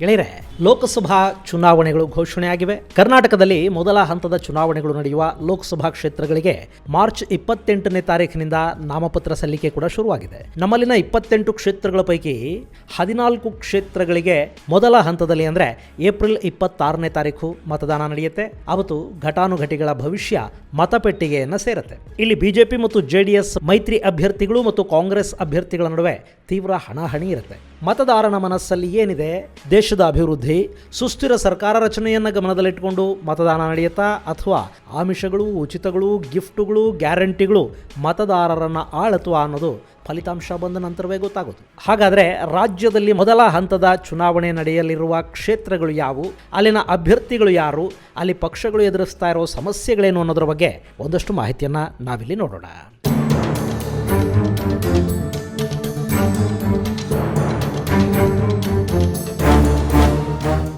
ಗೆಳೆಯರೆ, ಲೋಕಸಭಾ ಚುನಾವಣೆಗಳು ಘೋಷಣೆಯಾಗಿವೆ. ಕರ್ನಾಟಕದಲ್ಲಿ ಮೊದಲ ಹಂತದ ಚುನಾವಣೆಗಳು ನಡೆಯುವ ಲೋಕಸಭಾ ಕ್ಷೇತ್ರಗಳಿಗೆ ಮಾರ್ಚ್ ಇಪ್ಪತ್ತೆಂಟನೇ ತಾರೀಕಿನಿಂದ ನಾಮಪತ್ರ ಸಲ್ಲಿಕೆ ಕೂಡ ಶುರುವಾಗಿದೆ. ನಮ್ಮಲ್ಲಿನ ಇಪ್ಪತ್ತೆಂಟು ಕ್ಷೇತ್ರಗಳ ಪೈಕಿ ಹದಿನಾಲ್ಕು ಕ್ಷೇತ್ರಗಳಿಗೆ ಮೊದಲ ಹಂತದಲ್ಲಿ ಅಂದರೆ ಏಪ್ರಿಲ್ ಇಪ್ಪತ್ತಾರನೇ ತಾರೀಕು ಮತದಾನ ನಡೆಯುತ್ತೆ. ಅವತ್ತು ಘಟಾನುಘಟಿಗಳ ಭವಿಷ್ಯ ಮತಪೆಟ್ಟಿಗೆಯನ್ನು ಸೇರುತ್ತೆ. ಇಲ್ಲಿ ಬಿಜೆಪಿ ಮತ್ತು ಜೆಡಿಎಸ್ ಮೈತ್ರಿ ಅಭ್ಯರ್ಥಿಗಳು ಮತ್ತು ಕಾಂಗ್ರೆಸ್ ಅಭ್ಯರ್ಥಿಗಳ ನಡುವೆ ತೀವ್ರ ಹಣಾಹಣಿ ಇರುತ್ತೆ. ಮತದಾರನ ಮನಸ್ಸಲ್ಲಿ ಏನಿದೆ? ದೇಶದ ಅಭಿವೃದ್ಧಿ, ಸುಸ್ಥಿರ ಸರ್ಕಾರ ರಚನೆಯನ್ನು ಗಮನದಲ್ಲಿಟ್ಟುಕೊಂಡು ಮತದಾನ ನಡೆಯುತ್ತಾ ಅಥವಾ ಆಮಿಷಗಳು, ಉಚಿತಗಳು, ಗಿಫ್ಟುಗಳು, ಗ್ಯಾರಂಟಿಗಳು ಮತದಾರರನ್ನು ಆಳತ್ವ ಅನ್ನೋದು ಫಲಿತಾಂಶ ಬಂದ ನಂತರವೇ ಗೊತ್ತಾಗುತ್ತೆ ಹಾಗಾದರೆ ರಾಜ್ಯದಲ್ಲಿ ಮೊದಲ ಹಂತದ ಚುನಾವಣೆ ನಡೆಯಲಿರುವ ಕ್ಷೇತ್ರಗಳು ಯಾವುವು? ಅಲ್ಲಿನ ಅಭ್ಯರ್ಥಿಗಳು ಯಾರು? ಅಲ್ಲಿ ಪಕ್ಷಗಳು ಎದುರಿಸ್ತಾ ಇರೋ ಸಮಸ್ಯೆಗಳೇನು ಅನ್ನೋದ್ರ ಬಗ್ಗೆ ಒಂದಷ್ಟು ಮಾಹಿತಿಯನ್ನು ನಾವಿಲ್ಲಿ ನೋಡೋಣ.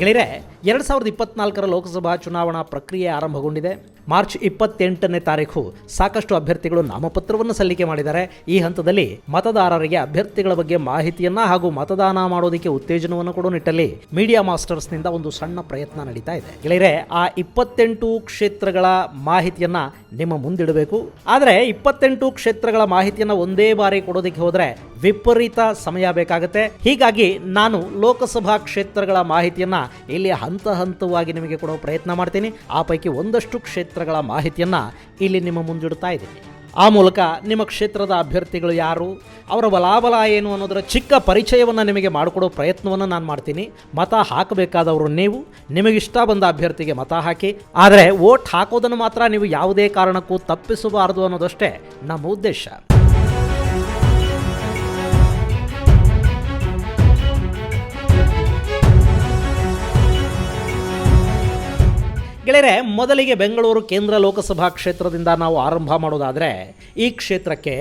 ಗೆಳೆಯರೆ ಎರಡು ಸಾವಿರದ ಇಪ್ಪತ್ನಾಲ್ಕರ ಲೋಕಸಭಾ ಚುನಾವಣಾ ಪ್ರಕ್ರಿಯೆ ಆರಂಭಗೊಂಡಿದೆ. ಮಾರ್ಚ್ ಇಪ್ಪತ್ತೆಂಟನೇ ತಾರೀಕು ಸಾಕಷ್ಟು ಅಭ್ಯರ್ಥಿಗಳು ನಾಮಪತ್ರವನ್ನು ಸಲ್ಲಿಕೆ ಮಾಡಿದ್ದಾರೆ. ಈ ಹಂತದಲ್ಲಿ ಮತದಾರರಿಗೆ ಅಭ್ಯರ್ಥಿಗಳ ಬಗ್ಗೆ ಮಾಹಿತಿಯನ್ನ ಹಾಗೂ ಮತದಾನ ಮಾಡೋದಕ್ಕೆ ಉತ್ತೇಜನವನ್ನು ಕೊಡೋ ನಿಟ್ಟಲ್ಲಿ ಮೀಡಿಯಾ ಮಾಸ್ಟರ್ಸ್ನಿಂದ ಒಂದು ಸಣ್ಣ ಪ್ರಯತ್ನ ನಡೀತಾ ಇದೆ. ಗೆಳೆಯರೆ, ಆ ಇಪ್ಪತ್ತೆಂಟು ಕ್ಷೇತ್ರಗಳ ಮಾಹಿತಿಯನ್ನ ನಿಮ್ಮ ಮುಂದಿಡಬೇಕು. ಆದರೆ ಇಪ್ಪತ್ತೆಂಟು ಕ್ಷೇತ್ರಗಳ ಮಾಹಿತಿಯನ್ನ ಒಂದೇ ಬಾರಿ ಕೊಡೋದಕ್ಕೆ ಹೋದರೆ ವಿಪರೀತ ಸಮಯ ಬೇಕಾಗುತ್ತೆ. ಹೀಗಾಗಿ ನಾನು ಲೋಕಸಭಾ ಕ್ಷೇತ್ರಗಳ ಮಾಹಿತಿಯನ್ನ ಇಲ್ಲಿ ಹಂತ ಹಂತವಾಗಿ ನಿಮಗೆ ಕೊಡೋ ಪ್ರಯತ್ನ ಮಾಡ್ತೀನಿ. ಆ ಪೈಕಿ ಒಂದಷ್ಟು ಕ್ಷೇತ್ರಗಳ ಮಾಹಿತಿಯನ್ನು ಇಲ್ಲಿ ನಿಮ್ಮ ಮುಂದಿಡ್ತಾ ಇದ್ದೀನಿ. ಆ ಮೂಲಕ ನಿಮ್ಮ ಕ್ಷೇತ್ರದ ಅಭ್ಯರ್ಥಿಗಳು ಯಾರು, ಅವರ ಬಲಾಬಲ ಏನು ಅನ್ನೋದರ ಚಿಕ್ಕ ಪರಿಚಯವನ್ನು ನಿಮಗೆ ಮಾಡಿಕೊಡೋ ಪ್ರಯತ್ನವನ್ನು ನಾನು ಮಾಡ್ತೀನಿ. ಮತ ಹಾಕಬೇಕಾದವರು ನೀವು, ನಿಮಗಿಷ್ಟ ಬಂದ ಅಭ್ಯರ್ಥಿಗೆ ಮತ ಹಾಕಿ, ಆದರೆ ವೋಟ್ ಹಾಕೋದನ್ನು ಮಾತ್ರ ನೀವು ಯಾವುದೇ ಕಾರಣಕ್ಕೂ ತಪ್ಪಿಸಬಾರದು ಅನ್ನೋದಷ್ಟೇ ನಮ್ಮ ಉದ್ದೇಶ. ಗೆಳೆಯರೆ ಮೊದಲಿಗೆ ಬೆಂಗಳೂರು ಕೇಂದ್ರ ಲೋಕಸಭಾ ಕ್ಷೇತ್ರದಿಂದ ನಾವು ಆರಂಭ ಮಾಡೋದಾದರೆ ಈ ಕ್ಷೇತ್ರಕ್ಕೆ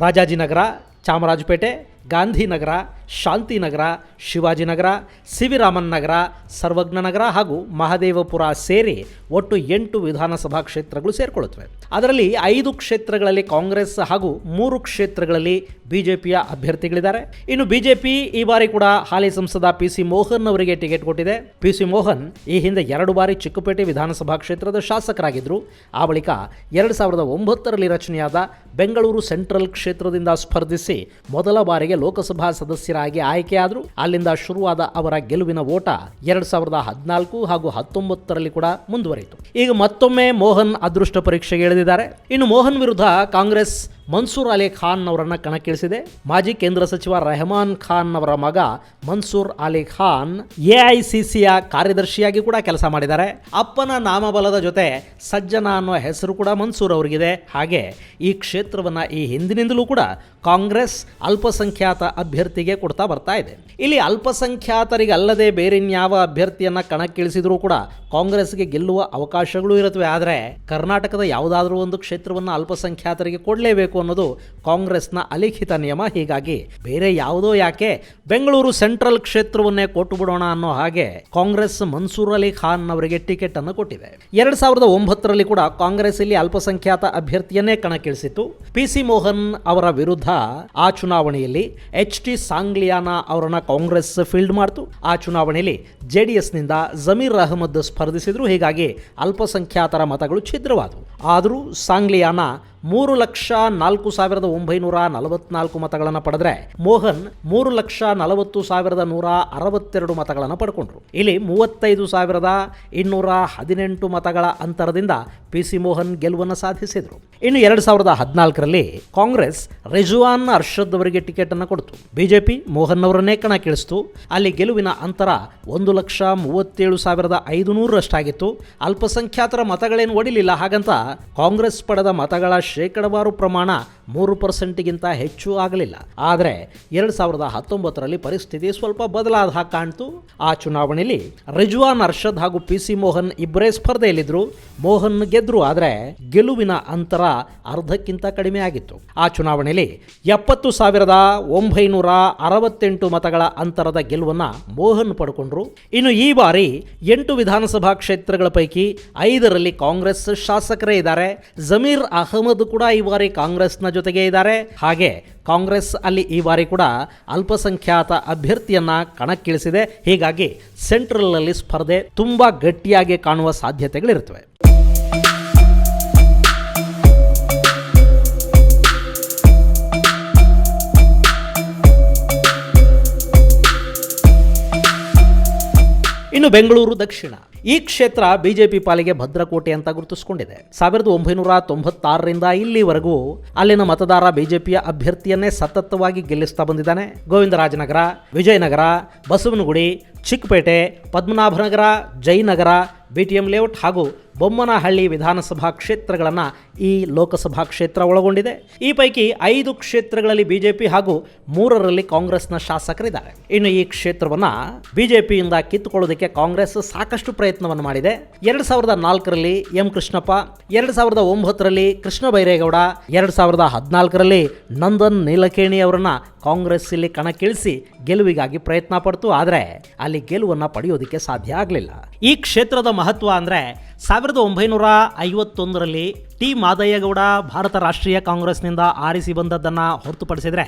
ರಾಜಾಜಿನಗರ ಚಾಮರಾಜಪೇಟೆ ಗಾಂಧಿನಗರ ಶಾಂತಿನಗರ, ಶಿವಾಜಿನಗರ ಸಿವಿರಾಮನ್ ನಗರ ಸರ್ವಜ್ಞ ನಗರ ಹಾಗೂ ಮಹದೇವಪುರ ಸೇರಿ ಒಟ್ಟು ಎಂಟು ವಿಧಾನಸಭಾ ಕ್ಷೇತ್ರಗಳು ಸೇರಿಕೊಳ್ಳುತ್ತವೆ. ಅದರಲ್ಲಿ ಐದು ಕ್ಷೇತ್ರಗಳಲ್ಲಿ ಕಾಂಗ್ರೆಸ್ ಹಾಗೂ ಮೂರು ಕ್ಷೇತ್ರಗಳಲ್ಲಿ ಬಿಜೆಪಿಯ ಅಭ್ಯರ್ಥಿಗಳಿದ್ದಾರೆ. ಇನ್ನು ಬಿಜೆಪಿ ಈ ಬಾರಿ ಕೂಡ ಹಾಲಿ ಸಂಸದ ಪಿ ಸಿ ಮೋಹನ್ ಅವರಿಗೆ ಟಿಕೆಟ್ ಕೊಟ್ಟಿದೆ. ಪಿ ಸಿ ಮೋಹನ್ ಈ ಹಿಂದೆ ಎರಡು ಬಾರಿ ಚಿಕ್ಕಪೇಟೆ ವಿಧಾನಸಭಾ ಕ್ಷೇತ್ರದ ಶಾಸಕರಾಗಿದ್ದರು. ಆ ಬಳಿಕ ಎರಡು ಸಾವಿರದ ಒಂಬತ್ತರಲ್ಲಿ ರಚನೆಯಾದ ಬೆಂಗಳೂರು ಸೆಂಟ್ರಲ್ ಕ್ಷೇತ್ರದಿಂದ ಸ್ಪರ್ಧಿಸಿ ಮೊದಲ ಬಾರಿಗೆ ಲೋಕಸಭಾ ಸದಸ್ಯರಾಗಿ ಆಯ್ಕೆಯಾದರು ಅಲ್ಲಿಂದ ಶುರುವಾದ ಅವರ ಗೆಲುವಿನ ಓಟ ಎರಡ್ ಸಾವಿರದ ಹದಿನಾಲ್ಕು ಹಾಗೂ ಹತ್ತೊಂಬತ್ತರಲ್ಲಿ ಕೂಡ ಮುಂದುವರಿಯಿತು. ಈಗ ಮತ್ತೊಮ್ಮೆ ಮೋಹನ್ ಅದೃಷ್ಟ ಪರೀಕ್ಷೆಗೆ ಇಳಿದಿದ್ದಾರೆ. ಇನ್ನು ಮೋಹನ್ ವಿರುದ್ಧ ಕಾಂಗ್ರೆಸ್ ಮನ್ಸೂರ್ ಅಲಿ ಖಾನ್ ಅವರನ್ನ ಕಣಕ್ಕಿಳಿಸಿದೆ. ಮಾಜಿ ಕೇಂದ್ರ ಸಚಿವ ರೆಹಮಾನ್ ಖಾನ್ ಅವರ ಮಗ ಮನ್ಸೂರ್ ಅಲಿ ಖಾನ್ ಎಐಸಿಸಿಯ ಕಾರ್ಯದರ್ಶಿಯಾಗಿ ಕೂಡ ಕೆಲಸ ಮಾಡಿದ್ದಾರೆ. ಅಪ್ಪನ ನಾಮಬಲದ ಜೊತೆ ಸಜ್ಜನ ಅನ್ನೋ ಹೆಸರು ಕೂಡ ಮನ್ಸೂರ್ ಅವರಿಗಿದೆ. ಹಾಗೆ ಈ ಕ್ಷೇತ್ರವನ್ನು ಈ ಹಿಂದಿನಿಂದಲೂ ಕೂಡ ಕಾಂಗ್ರೆಸ್ ಅಲ್ಪಸಂಖ್ಯಾತ ಅಭ್ಯರ್ಥಿಗೆ ಕೊಡ್ತಾ ಬರ್ತಾ ಇದೆ. ಇಲ್ಲಿ ಅಲ್ಪಸಂಖ್ಯಾತರಿಗೆ ಅಲ್ಲದೆ ಅಭ್ಯರ್ಥಿಯನ್ನು ಕಣಕ್ಕಿಳಿಸಿದರೂ ಅಭ್ಯರ್ಥಿಯನ್ನ ಕಣಕ್ಕಿಳಿಸಿದ್ರೂ ಕೂಡ ಕಾಂಗ್ರೆಸ್ಗೆ ಗೆಲ್ಲುವ ಅವಕಾಶಗಳು ಇರುತ್ತವೆ. ಆದರೆ ಕರ್ನಾಟಕದ ಯಾವುದಾದ್ರೂ ಒಂದು ಕ್ಷೇತ್ರವನ್ನು ಅಲ್ಪಸಂಖ್ಯಾತರಿಗೆ ಕೊಡಲೇಬೇಕು ಅನ್ನೋದು ಕಾಂಗ್ರೆಸ್ನ ಅಲಿಖಿತ ನಿಯಮ. ಹೀಗಾಗಿ ಬೇರೆ ಯಾವುದೋ ಯಾಕೆ ಬೆಂಗಳೂರು ಸೆಂಟ್ರಲ್ ಕ್ಷೇತ್ರವನ್ನೇ ಕೊಟ್ಟು ಬಿಡೋಣ ಅನ್ನೋ ಹಾಗೆ ಕಾಂಗ್ರೆಸ್ ಮನ್ಸೂರ್ ಅಲಿ ಖಾನ್ ಅವರಿಗೆ ಟಿಕೆಟ್ ಅನ್ನು ಕೊಟ್ಟಿದೆ ಎರಡ್ ಸಾವಿರದ ಒಂಬತ್ತರಲ್ಲಿ ಕೂಡ ಕಾಂಗ್ರೆಸ್ ಇಲ್ಲಿ ಅಲ್ಪಸಂಖ್ಯಾತ ಅಭ್ಯರ್ಥಿಯನ್ನೇ ಕಣಕ್ಕಿಳಿಸಿತ್ತು. ಪಿ ಸಿ ಮೋಹನ್ ಅವರ ವಿರುದ್ಧ ಆ ಚುನಾವಣೆಯಲ್ಲಿ ಎಚ್ ಟಿ ಸಾಂಗ್ಲಿಯಾನ ಅವರನ್ನ ಕಾಂಗ್ರೆಸ್ ಫೀಲ್ಡ್ ಮಾಡಿತು. ಆ ಚುನಾವಣೆಯಲ್ಲಿ ಜೆಡಿಎಸ್ನಿಂದ ಜಮೀರ್ ಅಹಮದ್ ಸ್ಪರ್ಧಿಸಿದ್ರು. ಹೀಗಾಗಿ ಅಲ್ಪಸಂಖ್ಯಾತರ ಮತಗಳು ಛಿದ್ರವಾದವು. ಆದರೂ ಸಾಂಗ್ಲಿಯಾನ ಮೂರು ಲಕ್ಷ ನಾಲ್ಕು ಸಾವಿರದ ಒಂಬೈನೂರ ನಲವತ್ನಾಲ್ಕು ಮತಗಳನ್ನು ಪಡೆದ್ರೆ ಮೋಹನ್ ಮೂರು ಲಕ್ಷ ನಲವತ್ತು ಸಾವಿರದ ನೂರ ಅರವತ್ತೆರಡು ಮತಗಳನ್ನು ಪಡ್ಕೊಂಡ್ರು. ಇಲ್ಲಿ ಮೂವತ್ತೈದು ಸಾವಿರದ ಇನ್ನೂರ ಹದಿನೆಂಟು ಮತಗಳ ಅಂತರದಿಂದ ಪಿ ಸಿ ಮೋಹನ್ ಗೆಲುವನ್ನು ಸಾಧಿಸಿದರು. ಇನ್ನು ಎರಡು ಸಾವಿರದ ಹದಿನಾಲ್ಕರಲ್ಲಿ ಕಾಂಗ್ರೆಸ್ ರಿಜ್ವಾನ್ ಅರ್ಷದ್ ಅವರಿಗೆ ಟಿಕೆಟ್ ಅನ್ನು ಕೊಡ್ತು. ಬಿಜೆಪಿ ಮೋಹನ್ ಅವರನ್ನೇ ಕಣಕ್ಕಿಳಿಸ್ತು ಅಲ್ಲಿ ಗೆಲುವಿನ ಅಂತರ ಒಂದು ಲಕ್ಷ ಮೂವತ್ತೇಳು ಸಾವಿರದ ಐದುನೂರರಷ್ಟಾಗಿತ್ತು. ಅಲ್ಪಸಂಖ್ಯಾತರ ಮತಗಳೇನು ಒಡಿಲಿಲ್ಲ ಹಾಗಂತ ಕಾಂಗ್ರೆಸ್ ಪಡೆದ ಮತಗಳ ಶೇಕಡವಾರು ಪ್ರಮಾಣ ಮೂರು ಪರ್ಸೆಂಟ್ಗಿಂತ ಹೆಚ್ಚು ಆಗಲಿಲ್ಲ. ಆದರೆ ಎರಡು ಸಾವಿರದ ಹತ್ತೊಂಬತ್ತರಲ್ಲಿ ಪರಿಸ್ಥಿತಿ ಸ್ವಲ್ಪ ಬದಲಾದ ಹಾಗೆ ಕಾಣ್ತು. ಆ ಚುನಾವಣೆಯಲ್ಲಿ ರಿಜ್ವಾನ್ ಅರ್ಷದ್ ಹಾಗೂ ಪಿ ಸಿ ಮೋಹನ್ ಇಬ್ಬರೇ ಸ್ಪರ್ಧೆಯಲ್ಲಿದ್ದರು ಮೋಹನ್ ಗೆದ್ರು, ಆದರೆ ಗೆಲುವಿನ ಅಂತರ ಅರ್ಧಕ್ಕಿಂತ ಕಡಿಮೆ ಆಗಿತ್ತು. ಆ ಚುನಾವಣೆಯಲ್ಲಿ ಎಪ್ಪತ್ತು ಸಾವಿರದ ಒಂಬೈನೂರ ಅರವತ್ತೆಂಟು ಮತಗಳ ಅಂತರದ ಗೆಲುವನ್ನು ಮೋಹನ್ ಪಡ್ಕೊಂಡ್ರು. ಇನ್ನು ಈ ಬಾರಿ ಎಂಟು ವಿಧಾನಸಭಾ ಕ್ಷೇತ್ರಗಳ ಪೈಕಿ ಐದರಲ್ಲಿ ಕಾಂಗ್ರೆಸ್ ಶಾಸಕರೇ ಇದ್ದಾರೆ. ಜಮೀರ್ ಅಹಮದ್ ಕೂಡ ಈ ಬಾರಿ ಕಾಂಗ್ರೆಸ್ನ ಜೊತೆಗೆ ಇದ್ದಾರೆ. ಹಾಗೆ ಕಾಂಗ್ರೆಸ್ ಅಲ್ಲಿ ಈ ಬಾರಿ ಕೂಡ ಅಲ್ಪಸಂಖ್ಯಾತ ಅಭ್ಯರ್ಥಿಯನ್ನ ಕಣಕ್ಕಿಳಿಸಿದೆ. ಹೀಗಾಗಿ ಸೆಂಟ್ರಲ್ನಲ್ಲಿ ಸ್ಪರ್ಧೆ ತುಂಬಾ ಗಟ್ಟಿಯಾಗಿ ಕಾಣುವ ಸಾಧ್ಯತೆಗಳಿರ್ತವೆ ಇನ್ನು ಬೆಂಗಳೂರು ದಕ್ಷಿಣ. ಈ ಕ್ಷೇತ್ರ ಬಿಜೆಪಿ ಪಾಲಿಗೆ ಭದ್ರಕೋಟೆ ಅಂತ ಗುರುತಿಸಿಕೊಂಡಿದೆ. ಸಾವಿರದ ಒಂಬೈನೂರ ತೊಂಬತ್ತಾರರಿಂದ ಇಲ್ಲಿವರೆಗೂ ಅಲ್ಲಿನ ಮತದಾರ ಬಿಜೆಪಿಯ ಅಭ್ಯರ್ಥಿಯನ್ನೇ ಸತತವಾಗಿ ಗೆಲ್ಲಿಸ್ತಾ ಬಂದಿದ್ದಾನೆ. ಗೋವಿಂದರಾಜನಗರ, ವಿಜಯನಗರ, ಬಸವನಗುಡಿ ಚಿಕ್ಕಪೇಟೆ, ಪದ್ಮನಾಭನಗರ, ಜಯನಗರ ಎಂ ಲೇಔಟ್ ಹಾಗೂ ಬೊಮ್ಮನಹಳ್ಳಿ ವಿಧಾನಸಭಾ ಕ್ಷೇತ್ರಗಳನ್ನು ಈ ಲೋಕಸಭಾ ಕ್ಷೇತ್ರ ಒಳಗೊಂಡಿದೆ. ಈ ಪೈಕಿ ಐದು ಕ್ಷೇತ್ರಗಳಲ್ಲಿ ಬಿಜೆಪಿ ಹಾಗೂ ಮೂರರಲ್ಲಿ ಕಾಂಗ್ರೆಸ್ನ ಶಾಸಕರಿದ್ದಾರೆ. ಇನ್ನು ಈ ಕ್ಷೇತ್ರವನ್ನು ಬಿಜೆಪಿಯಿಂದ ಕಿತ್ತುಕೊಳ್ಳೋದಕ್ಕೆ ಕಾಂಗ್ರೆಸ್ ಸಾಕಷ್ಟು ಪ್ರಯತ್ನವನ್ನು ಮಾಡಿದೆ. ಎರಡು ಸಾವಿರದ ನಾಲ್ಕರಲ್ಲಿ ಎಂ ಕೃಷ್ಣಪ್ಪ, ಎರಡು ಸಾವಿರದ ಒಂಬತ್ತರಲ್ಲಿ ಕೃಷ್ಣ ಬೈರೇಗೌಡ, ಎರಡು ಸಾವಿರದ ಹದಿನಾಲ್ಕರಲ್ಲಿ ನಂದನ್ ನೀಲಕೇಣಿ ಅವರನ್ನ ಕಾಂಗ್ರೆಸ್ ಇಲ್ಲಿ ಕಣಕ್ಕಿಳಿಸಿ ಗೆಲುವಿಗಾಗಿ ಪ್ರಯತ್ನ ಪಡ್ತು. ಆದರೆ ಅಲ್ಲಿ ಗೆಲುವನ್ನು ಪಡೆಯೋದಕ್ಕೆ ಸಾಧ್ಯ ಆಗಲಿಲ್ಲ. ಈ ಕ್ಷೇತ್ರದ ಮಹತ್ವ ಅಂದರೆ ಸಾವಿರದ ಒಂಬೈನೂರ ಐವತ್ತೊಂದರಲ್ಲಿ ಟಿ. ಮಾದಯ್ಯಗೌಡ ಭಾರತ ರಾಷ್ಟ್ರೀಯ ಕಾಂಗ್ರೆಸ್ನಿಂದ ಆರಿಸಿ ಬಂದದ್ದನ್ನು ಹೊರತುಪಡಿಸಿದರೆ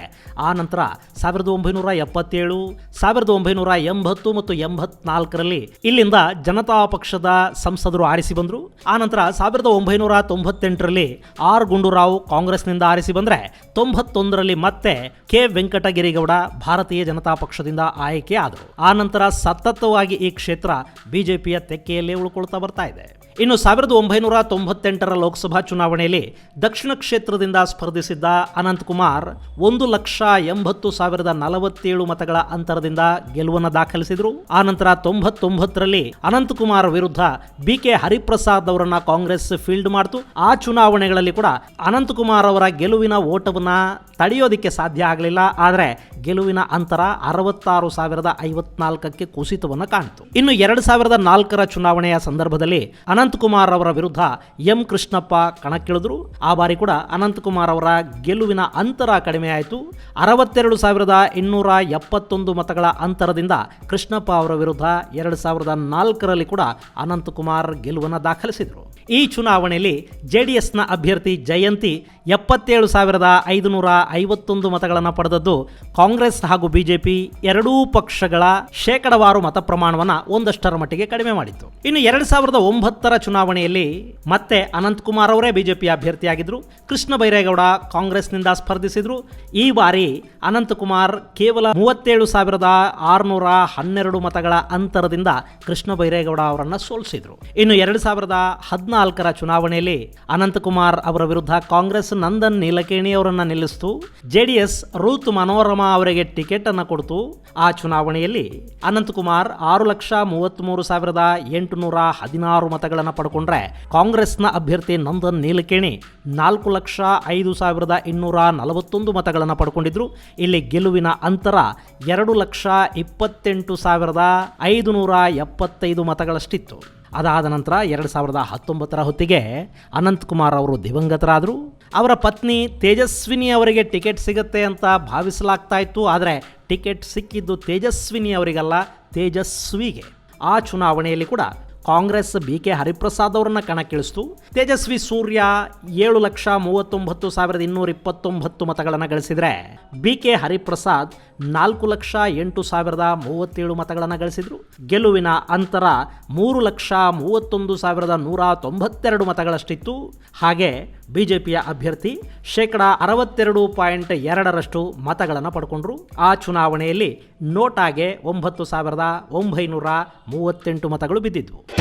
ಆ ನಂತರ ಸಾವಿರದ ಒಂಬೈನೂರ ಎಪ್ಪತ್ತೇಳು, ಸಾವಿರದ ಒಂಬೈನೂರ ಎಂಬತ್ತು ಮತ್ತು ಎಂಬತ್ನಾಲ್ಕರಲ್ಲಿ ಇಲ್ಲಿಂದ ಜನತಾ ಪಕ್ಷದ ಸಂಸದರು ಆರಿಸಿ ಬಂದರು. ಆ ನಂತರ ಸಾವಿರದ ಒಂಬೈನೂರ ತೊಂಬತ್ತೆಂಟರಲ್ಲಿ ಆರ್. ಗುಂಡೂರಾವ್ ಕಾಂಗ್ರೆಸ್ನಿಂದ ಆರಿಸಿ ಬಂದರೆ ತೊಂಬತ್ತೊಂದರಲ್ಲಿ ಮತ್ತೆ ಕೆ. ವೆಂಕಟಗಿರಿಗೌಡ ಭಾರತೀಯ ಜನತಾ ಪಕ್ಷದಿಂದ ಆಯ್ಕೆ ಆದರು. ಆ ನಂತರ ಸತತವಾಗಿ ಈ ಕ್ಷೇತ್ರ ಬಿಜೆಪಿಯ ತೆಕ್ಕೆಯಲ್ಲೇ ಉಳ್ಕೊಳ್ತಾ ಬರ್ತಾ ಇದೆ. ಇನ್ನು ಸಾವಿರದ ಒಂಬೈನೂರ ತೊಂಬತ್ತೆಂಟರ ಲೋಕಸಭಾ ಚುನಾವಣೆಯಲ್ಲಿ ದಕ್ಷಿಣ ಕ್ಷೇತ್ರದಿಂದ ಸ್ಪರ್ಧಿಸಿದ್ದ ಅನಂತಕುಮಾರ್ ಒಂದು ಲಕ್ಷ ಎಂಬತ್ತು ಸಾವಿರದ ನಲವತ್ತೇಳು ಮತಗಳ ಅಂತರದಿಂದ ಗೆಲುವನ್ನು ದಾಖಲಿಸಿದರು. ಆ ನಂತರ ತೊಂಬತ್ತೊಂಬತ್ತರಲ್ಲಿ ಅನಂತಕುಮಾರ್ ವಿರುದ್ಧ ಬಿ ಕೆ ಹರಿಪ್ರಸಾದ್ ಅವರನ್ನ ಕಾಂಗ್ರೆಸ್ ಫೀಲ್ಡ್ ಮಾಡಿತು. ಆ ಚುನಾವಣೆಗಳಲ್ಲಿ ಕೂಡ ಅನಂತಕುಮಾರ್ ಅವರ ಗೆಲುವಿನ ಓಟವನ್ನ ತಡೆಯೋದಕ್ಕೆ ಸಾಧ್ಯ ಆಗಲಿಲ್ಲ. ಆದರೆ ಗೆಲುವಿನ ಅಂತರ ಅರವತ್ತಾರು ಸಾವಿರದ ಐವತ್ನಾಲ್ಕಕ್ಕೆ ಕುಸಿತವನ್ನು ಕಾಣಿತು. ಇನ್ನು ಎರಡು ಸಾವಿರದ ನಾಲ್ಕರ ಚುನಾವಣೆಯ ಸಂದರ್ಭದಲ್ಲಿ ಅನಂತಕುಮಾರ್ ಅವರ ವಿರುದ್ಧ ಎಂ ಕೃಷ್ಣಪ್ಪ ಕಣಕ್ಕಿಳಿದ್ರು. ಆ ಬಾರಿ ಕೂಡ ಅನಂತಕುಮಾರ್ ಅವರ ಗೆಲುವಿನ ಅಂತರ ಕಡಿಮೆಯಾಯಿತು ಅರವತ್ತೆರಡು ಸಾವಿರದ ಇನ್ನೂರ ಎಪ್ಪತ್ತೊಂದು ಮತಗಳ ಅಂತರದಿಂದ ಕೃಷ್ಣಪ್ಪ ಅವರ ವಿರುದ್ಧ ಎರಡು ಸಾವಿರದ ನಾಲ್ಕರಲ್ಲಿ ಕೂಡ ಅನಂತಕುಮಾರ್ ಗೆಲುವನ್ನು ದಾಖಲಿಸಿದರು. ಈ ಚುನಾವಣೆಯಲ್ಲಿ ಜೆ ಡಿ ಎಸ್ನ ಅಭ್ಯರ್ಥಿ ಜಯಂತಿ ಎಪ್ಪತ್ತೇಳು ಸಾವಿರದ ಐದುನೂರ ಐವತ್ತೊಂದು ಮತಗಳನ್ನು ಪಡೆದದ್ದು ಕಾಂಗ್ರೆಸ್ ಹಾಗೂ ಬಿಜೆಪಿ ಎರಡೂ ಪಕ್ಷಗಳ ಶೇಕಡವಾರು ಮತ ಪ್ರಮಾಣವನ್ನು ಒಂದಷ್ಟರ ಮಟ್ಟಿಗೆ ಕಡಿಮೆ ಮಾಡಿತ್ತು. ಇನ್ನು ಎರಡು ಸಾವಿರದ ಒಂಬತ್ತರ ಚುನಾವಣೆಯಲ್ಲಿ ಮತ್ತೆ ಅನಂತಕುಮಾರ್ ಅವರೇ ಬಿಜೆಪಿ ಅಭ್ಯರ್ಥಿಯಾಗಿದ್ದರು ಕೃಷ್ಣ ಬೈರೇಗೌಡ ಕಾಂಗ್ರೆಸ್ನಿಂದ ಸ್ಪರ್ಧಿಸಿದ್ರು. ಈ ಬಾರಿ ಅನಂತಕುಮಾರ್ ಕೇವಲ ಮೂವತ್ತೇಳು ಸಾವಿರದ ಆರುನೂರ ಹನ್ನೆರಡು ಮತಗಳ ಅಂತರದಿಂದ ಕೃಷ್ಣ ಬೈರೇಗೌಡ ಅವರನ್ನು ಸೋಲಿಸಿದರು. ಇನ್ನು ಎರಡು ಸಾವಿರದ ಹದಿನಾಲ್ಕರ ಚುನಾವಣೆಯಲ್ಲಿ ಅನಂತಕುಮಾರ್ ಅವರ ವಿರುದ್ಧ ಕಾಂಗ್ರೆಸ್ ನಂದನ್ ನೀಲಕೇಣಿ ಅವರನ್ನ ನಿಲ್ಲಿಸಿತು. ಜೆಡಿಎಸ್ ರೂತ್ ಮನೋರಮಾ ಅವರಿಗೆ ಟಿಕೆಟ್ ಅನ್ನು ಕೊಡ್ತು. ಆ ಚುನಾವಣೆಯಲ್ಲಿ ಅನಂತಕುಮಾರ್ ಆರು ಲಕ್ಷ ಮೂವತ್ತ್ಮೂರು ಸಾವಿರದ ಎಂಟುನೂರ ಹದಿನಾರು ಮತಗಳನ್ನು ಪಡ್ಕೊಂಡ್ರೆ ಕಾಂಗ್ರೆಸ್ನ ಅಭ್ಯರ್ಥಿ ನಂದನ್ ನೀಲಕೇಣಿ ನಾಲ್ಕು ಲಕ್ಷ ಐದು ಸಾವಿರದ ಇನ್ನೂರ ನಲವತ್ತೊಂದು ಮತಗಳನ್ನು ಪಡ್ಕೊಂಡಿದ್ರು. ಇಲ್ಲಿ ಗೆಲುವಿನ ಅಂತರ ಎರಡು ಲಕ್ಷ ಇಪ್ಪತ್ತೆಂಟು ಸಾವಿರದ ಐದುನೂರ ಎಪ್ಪತ್ತೈದು ಮತಗಳಷ್ಟಿತ್ತು. ಅದಾದ ನಂತರ ಎರಡು ಸಾವಿರದ ಹತ್ತೊಂಬತ್ತರ ಹೊತ್ತಿಗೆ ಅನಂತಕುಮಾರ್ ಅವರು ದಿವಂಗತರಾದರು. ಅವರ ಪತ್ನಿ ತೇಜಸ್ವಿನಿ ಅವರಿಗೆ ಟಿಕೆಟ್ ಸಿಗುತ್ತೆ ಅಂತ ಭಾವಿಸಲಾಗ್ತಾ ಇತ್ತು. ಆದರೆ ಟಿಕೆಟ್ ಸಿಕ್ಕಿದ್ದು ತೇಜಸ್ವಿನಿ ಅವರಿಗಲ್ಲ, ತೇಜಸ್ವಿಗೆ. ಆ ಚುನಾವಣೆಯಲ್ಲಿ ಕೂಡ ಕಾಂಗ್ರೆಸ್ ಬಿ ಕೆ ಹರಿಪ್ರಸಾದ್ ಅವರನ್ನ ಕಣಕ್ಕಿಳಿಸ್ತು ತೇಜಸ್ವಿ ಸೂರ್ಯ ಏಳು ಲಕ್ಷ ಮೂವತ್ತೊಂಬತ್ತು ಸಾವಿರದ ಇನ್ನೂರ ಇಪ್ಪತ್ತೊಂಬತ್ತು ಮತಗಳನ್ನು ಗಳಿಸಿದರೆ ಬಿ ಕೆ ಹರಿಪ್ರಸಾದ್ ನಾಲ್ಕು ಲಕ್ಷ ಎಂಟು ಸಾವಿರದ ಮೂವತ್ತೇಳು ಮತಗಳನ್ನು ಗಳಿಸಿದರು. ಗೆಲುವಿನ ಅಂತರ ಮೂರು ಲಕ್ಷ ಮೂವತ್ತೊಂದು ಸಾವಿರದ ನೂರ ತೊಂಬತ್ತೆರಡು ಮತಗಳಷ್ಟಿತ್ತು. ಹಾಗೆ ಬಿಜೆಪಿಯ ಅಭ್ಯರ್ಥಿ ಶೇಕಡ ಅರವತ್ತೆರಡು ಪಾಯಿಂಟ್ ಎರಡರಷ್ಟು ಮತಗಳನ್ನು ಪಡ್ಕೊಂಡ್ರು. ಆ ಚುನಾವಣೆಯಲ್ಲಿ ನೋಟಾಗೆ ಒಂಬತ್ತು ಸಾವಿರದ ಒಂಬೈನೂರ ಮೂವತ್ತೆಂಟು ಮತಗಳು ಬಿದ್ದಿದ್ವು.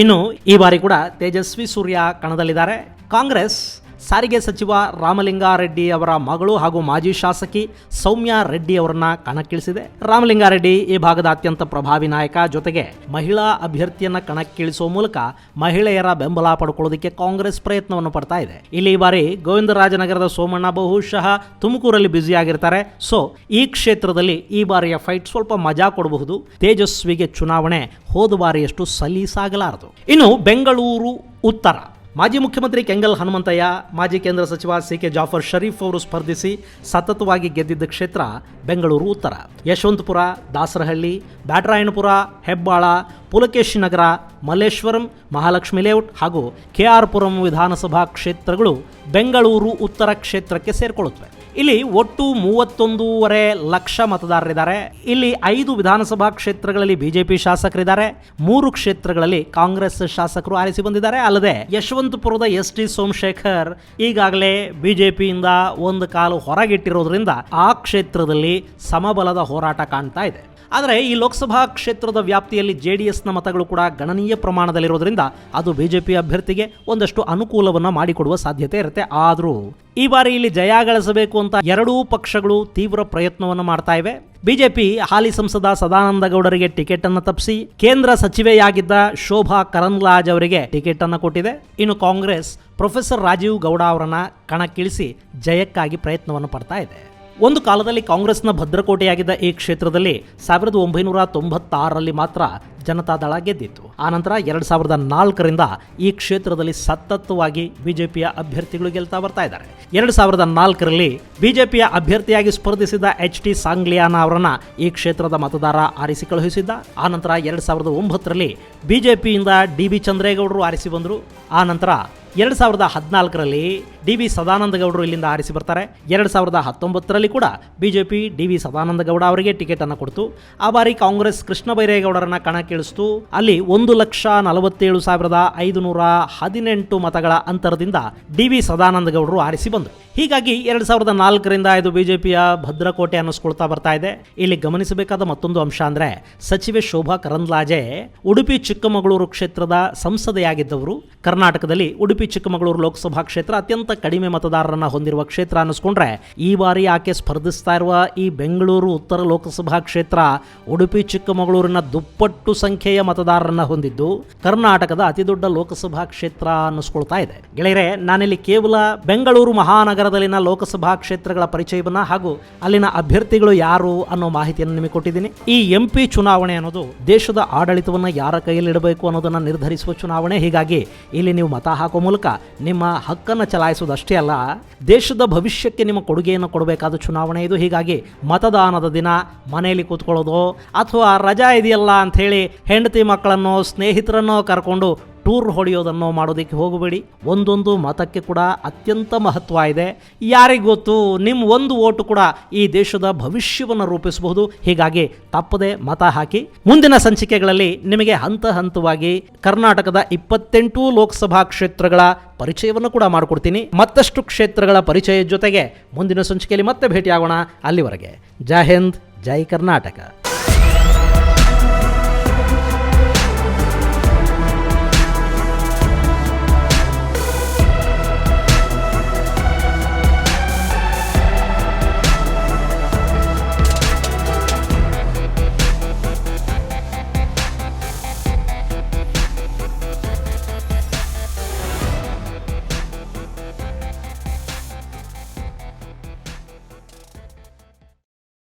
ಇನ್ನು ಈ ಬಾರಿ ಕೂಡ ತೇಜಸ್ವಿ ಸೂರ್ಯ ಕಣದಲ್ಲಿದ್ದಾರೆ. ಕಾಂಗ್ರೆಸ್ ಸಾರಿಗೆ ಸಚಿವ ರಾಮಲಿಂಗಾರೆಡ್ಡಿ ಅವರ ಮಗಳು ಹಾಗೂ ಮಾಜಿ ಶಾಸಕಿ ಸೌಮ್ಯ ರೆಡ್ಡಿ ಅವರನ್ನ ಕಣಕ್ಕಿಳಿಸಿದೆ. ರಾಮಲಿಂಗಾರೆಡ್ಡಿ ಈ ಭಾಗದ ಅತ್ಯಂತ ಪ್ರಭಾವಿ ನಾಯಕ, ಜೊತೆಗೆ ಮಹಿಳಾ ಅಭ್ಯರ್ಥಿಯನ್ನ ಕಣಕ್ಕಿಳಿಸುವ ಮೂಲಕ ಮಹಿಳೆಯರ ಬೆಂಬಲ ಪಡ್ಕೊಳ್ಳೋದಕ್ಕೆ ಕಾಂಗ್ರೆಸ್ ಪ್ರಯತ್ನವನ್ನು ಪಡ್ತಾ ಇದೆ. ಇಲ್ಲಿ ಈ ಬಾರಿ ಗೋವಿಂದರಾಜನಗರದ ಸೋಮಣ್ಣ ಬಹುಶಃ ತುಮಕೂರಲ್ಲಿ ಬ್ಯುಸಿ ಆಗಿರ್ತಾರೆ ಸೊ, ಈ ಕ್ಷೇತ್ರದಲ್ಲಿ ಈ ಬಾರಿಯ ಫೈಟ್ ಸ್ವಲ್ಪ ಮಜಾ ಕೊಡಬಹುದು. ತೇಜಸ್ವಿಗೆ ಚುನಾವಣೆ ಹೋದ ಬಾರಿಯಷ್ಟು ಸಲೀಸಾಗಲಾರದು. ಇನ್ನು ಬೆಂಗಳೂರು ಉತ್ತರ. ಮಾಜಿ ಮುಖ್ಯಮಂತ್ರಿ ಕೆಂಗಲ್ ಹನುಮಂತಯ್ಯ, ಮಾಜಿ ಕೇಂದ್ರ ಸಚಿವ ಸಿ ಕೆ ಜಾಫರ್ ಶರೀಫ್ ಅವರು ಸ್ಪರ್ಧಿಸಿ ಸತತವಾಗಿ ಗೆದ್ದಿದ್ದ ಕ್ಷೇತ್ರ ಬೆಂಗಳೂರು ಉತ್ತರ. ಯಶವಂತಪುರ, ದಾಸರಹಳ್ಳಿ, ಬ್ಯಾಟರಾಯನಪುರ, ಹೆಬ್ಬಾಳ, ಪುಲಕೇಶಿ ನಗರ, ಮಲ್ಲೇಶ್ವರಂ, ಮಹಾಲಕ್ಷ್ಮಿ ಲೇಔಟ್ ಹಾಗೂ ಕೆಆರ್ ಪುರಂ ವಿಧಾನಸಭಾ ಕ್ಷೇತ್ರಗಳು ಬೆಂಗಳೂರು ಉತ್ತರ ಕ್ಷೇತ್ರಕ್ಕೆ ಸೇರಿಕೊಳ್ಳುತ್ತವೆ. ಇಲ್ಲಿ ಒಟ್ಟು ಮೂವತ್ತೊಂದೂವರೆ ಲಕ್ಷ ಮತದಾರರಿದ್ದಾರೆ. ಇಲ್ಲಿ ಐದು ವಿಧಾನಸಭಾ ಕ್ಷೇತ್ರಗಳಲ್ಲಿ ಬಿಜೆಪಿ ಶಾಸಕರಿದ್ದಾರೆ. ಮೂರು ಕ್ಷೇತ್ರಗಳಲ್ಲಿ ಕಾಂಗ್ರೆಸ್ ಶಾಸಕರು ಆರಿಸಿ ಬಂದಿದ್ದಾರೆ. ಅಲ್ಲದೆ ಯಶವಂತಪುರದ ಎಸ್ ಟಿ ಸೋಮಶೇಖರ್ ಈಗಾಗಲೇ ಬಿಜೆಪಿಯಿಂದ ಒಂದು ಕಾಲು ಹೊರಗಿಟ್ಟಿರೋದ್ರಿಂದ ಆ ಕ್ಷೇತ್ರದಲ್ಲಿ ಸಮಬಲದ ಹೋರಾಟ ಕಾಣ್ತಾ ಇದೆ. ಆದರೆ ಈ ಲೋಕಸಭಾ ಕ್ಷೇತ್ರದ ವ್ಯಾಪ್ತಿಯಲ್ಲಿ ಜೆ ಡಿ ಎಸ್ನ ಮತಗಳು ಕೂಡ ಗಣನೀಯ ಪ್ರಮಾಣದಲ್ಲಿರೋದ್ರಿಂದ ಅದು ಬಿಜೆಪಿ ಅಭ್ಯರ್ಥಿಗೆ ಒಂದಷ್ಟು ಅನುಕೂಲವನ್ನು ಮಾಡಿಕೊಡುವ ಸಾಧ್ಯತೆ ಇರುತ್ತೆ. ಆದರೂ ಈ ಬಾರಿ ಇಲ್ಲಿ ಜಯ ಗಳಿಸಬೇಕು ಅಂತ ಎರಡೂ ಪಕ್ಷಗಳು ತೀವ್ರ ಪ್ರಯತ್ನವನ್ನು ಮಾಡ್ತಾ ಇವೆ. ಬಿಜೆಪಿ ಹಾಲಿ ಸಂಸದ ಸದಾನಂದ ಗೌಡರಿಗೆ ಟಿಕೆಟ್ ಅನ್ನು ತಪ್ಪಿಸಿ ಕೇಂದ್ರ ಸಚಿವೆಯಾಗಿದ್ದ ಶೋಭಾ ಕರಂದ್ಲಾಜ್ ಅವರಿಗೆ ಟಿಕೆಟ್ ಅನ್ನು ಕೊಟ್ಟಿದೆ. ಇನ್ನು ಕಾಂಗ್ರೆಸ್ ಪ್ರೊಫೆಸರ್ ರಾಜೀವ್ ಗೌಡ ಅವರನ್ನ ಕಣಕ್ಕಿಳಿಸಿ ಜಯಕ್ಕಾಗಿ ಪ್ರಯತ್ನವನ್ನು ಪಡ್ತಾ ಇದೆ. ಒಂದು ಕಾಲದಲ್ಲಿ ಕಾಂಗ್ರೆಸ್ನ ಭದ್ರಕೋಟೆಯಾಗಿದ್ದ ಈ ಕ್ಷೇತ್ರದಲ್ಲಿ ಸಾವಿರದ ಒಂಬೈನೂರ ತೊಂಬತ್ತಾರರಲ್ಲಿ ಮಾತ್ರ ಜನತಾದಳ ಗೆದ್ದಿತ್ತು. ಆನಂತರ ಎರಡು ಸಾವಿರದ ನಾಲ್ಕರಿಂದ ಈ ಕ್ಷೇತ್ರದಲ್ಲಿ ಸತತವಾಗಿ ಬಿಜೆಪಿಯ ಅಭ್ಯರ್ಥಿಗಳು ಗೆಲ್ತಾ ಬರ್ತಾ ಇದ್ದಾರೆ. ಎರಡು ಸಾವಿರದ ನಾಲ್ಕರಲ್ಲಿ ಬಿಜೆಪಿಯ ಅಭ್ಯರ್ಥಿಯಾಗಿ ಸ್ಪರ್ಧಿಸಿದ ಎಚ್ ಟಿ ಸಾಂಗ್ಲಿಯಾನ ಅವರನ್ನ ಈ ಕ್ಷೇತ್ರದ ಮತದಾರ ಆರಿಸಿ ಕಳುಹಿಸಿದ್ದ. ಆನಂತರ ಎರಡು ಸಾವಿರದ ಒಂಬತ್ತರಲ್ಲಿ ಬಿಜೆಪಿಯಿಂದ ಡಿ ಬಿ ಚಂದ್ರೇಗೌಡರು ಆರಿಸಿ ಬಂದರು. ಆನಂತರ ಎರಡು ಸಾವಿರದ ಹದಿನಾಲ್ಕರಲ್ಲಿ ಡಿ ವಿ ಸದಾನಂದ ಗೌಡರು ಇಲ್ಲಿಂದ ಆರಿಸಿ ಬರ್ತಾರೆ. ಎರಡು ಸಾವಿರದ ಹತ್ತೊಂಬತ್ತರಲ್ಲಿ ಕೂಡ BJP D V Sadananda Gowda ಅವರಿಗೆ ಟಿಕೆಟ್ ಅನ್ನು ಕೊಡ್ತು. ಆ ಬಾರಿ ಕಾಂಗ್ರೆಸ್ ಕೃಷ್ಣ ಬೈರೇಗೌಡರನ್ನ ಕಣಕ್ಕಿಳಿಸ್ತು ಅಲ್ಲಿ ಒಂದು ಲಕ್ಷ ನಲವತ್ತೇಳು ಸಾವಿರದ ಐದುನೂರ ಹದಿನೆಂಟು ಮತಗಳ ಅಂತರದಿಂದ ಡಿ ವಿ ಸದಾನಂದ ಗೌಡರು ಆರಿಸಿ ಬಂದರು. ಹೀಗಾಗಿ ಎರಡು ಸಾವಿರದ ನಾಲ್ಕರಿಂದ ಇದು ಬಿಜೆಪಿಯ ಭದ್ರಕೋಟೆ ಅನ್ನಿಸ್ಕೊಳ್ತಾ ಬರ್ತಾ ಇದೆ. ಇಲ್ಲಿ ಗಮನಿಸಬೇಕಾದ ಮತ್ತೊಂದು ಅಂಶ ಅಂದ್ರೆ ಸಚಿವೆ ಶೋಭಾ ಕರಂದ್ಲಾಜೆ ಉಡುಪಿ ಚಿಕ್ಕಮಗಳೂರು ಕ್ಷೇತ್ರದ ಸಂಸದೆಯಾಗಿದ್ದವರು. ಕರ್ನಾಟಕದಲ್ಲಿ ಉಡುಪಿ ಚಿಕ್ಕಮಗಳೂರು ಲೋಕಸಭಾ ಕ್ಷೇತ್ರ ಅತ್ಯಂತ ಕಡಿಮೆ ಮತದಾರರನ್ನ ಹೊಂದಿರುವ ಕ್ಷೇತ್ರ ಅನ್ನಿಸ್ಕೊಂಡ್ರೆ, ಈ ಬಾರಿ ಆಕೆ ಸ್ಪರ್ಧಿಸ್ತಾ ಇರುವ ಈ ಬೆಂಗಳೂರು ಉತ್ತರ ಲೋಕಸಭಾ ಕ್ಷೇತ್ರ ಉಡುಪಿ, ಚಿಕ್ಕಮಗಳೂರಿನ ದುಪ್ಪಟ್ಟು ಸಂಖ್ಯೆಯ ಮತದಾರರನ್ನ ಹೊಂದಿದ್ದು, ಕರ್ನಾಟಕದ ಅತಿದೊಡ್ಡ ಲೋಕಸಭಾ ಕ್ಷೇತ್ರ ಅನ್ನಿಸ್ಕೊಳ್ತಾ ಇದೆ. ಗೆಳೆಯರೆ, ನಾನಿಲ್ಲಿ ಕೇವಲ ಬೆಂಗಳೂರು ಮಹಾನಗರದಲ್ಲಿನ ಲೋಕಸಭಾ ಕ್ಷೇತ್ರಗಳ ಪರಿಚಯವನ್ನ ಹಾಗೂ ಅಲ್ಲಿನ ಅಭ್ಯರ್ಥಿಗಳು ಯಾರು ಅನ್ನೋ ಮಾಹಿತಿಯನ್ನು ನಿಮಗೆ ಕೊಟ್ಟಿದ್ದೀನಿ. ಈ ಎಂಪಿ ಚುನಾವಣೆ ಅನ್ನೋದು ದೇಶದ ಆಡಳಿತವನ್ನು ಯಾರ ಕೈಯಲ್ಲಿ ಇಡಬೇಕು ಅನ್ನೋದನ್ನು ನಿರ್ಧರಿಸುವ ಚುನಾವಣೆ. ಹೀಗಾಗಿ ಇಲ್ಲಿ ನೀವು ಮತ ಹಾಕುವ ಮೂಲಕ ನಿಮ್ಮ ಹಕ್ಕನ್ನು ಚಲಾಯಿಸುವುದಷ್ಟೇ ಅಲ್ಲ, ದೇಶದ ಭವಿಷ್ಯಕ್ಕೆ ನಿಮ್ಮ ಕೊಡುಗೆಯನ್ನು ಕೊಡಬೇಕಾದ ಚುನಾವಣೆ ಇದು. ಹೀಗಾಗಿ ಮತದಾನದ ದಿನ ಮನೆಯಲ್ಲಿ ಕೂತ್ಕೊಳ್ಳೋದು ಅಥವಾ ರಜಾ ಇದೆಯಲ್ಲ ಅಂಥೇಳಿ ಹೆಂಡತಿ ಮಕ್ಕಳನ್ನು, ಸ್ನೇಹಿತರನ್ನು ಕರ್ಕೊಂಡು ಟೂರ್ ಹೊಡೆಯೋದನ್ನು ಮಾಡೋದಕ್ಕೆ ಹೋಗಬೇಡಿ. ಒಂದೊಂದು ಮತಕ್ಕೆ ಕೂಡ ಅತ್ಯಂತ ಮಹತ್ವ ಇದೆ. ಯಾರಿಗೊತ್ತು ನಿಮ್ಮ ಒಂದು ಓಟು ಕೂಡ ಈ ದೇಶದ ಭವಿಷ್ಯವನ್ನು ರೂಪಿಸಬಹುದು. ಹೀಗಾಗಿ ತಪ್ಪದೆ ಮತ ಹಾಕಿ. ಮುಂದಿನ ಸಂಚಿಕೆಗಳಲ್ಲಿ ನಿಮಗೆ ಹಂತ ಹಂತವಾಗಿ ಕರ್ನಾಟಕದ ಇಪ್ಪತ್ತೆಂಟು ಲೋಕಸಭಾ ಕ್ಷೇತ್ರಗಳ ಪರಿಚಯವನ್ನು ಕೂಡ ಮಾಡಿಕೊಡ್ತೀನಿ. ಮತ್ತಷ್ಟು ಕ್ಷೇತ್ರಗಳ ಪರಿಚಯದ ಜೊತೆಗೆ ಮುಂದಿನ ಸಂಚಿಕೆಯಲ್ಲಿ ಮತ್ತೆ ಭೇಟಿಯಾಗೋಣ ಅಲ್ಲಿವರೆಗೆ. ಜೈ ಹಿಂದ್, ಜೈ ಕರ್ನಾಟಕ.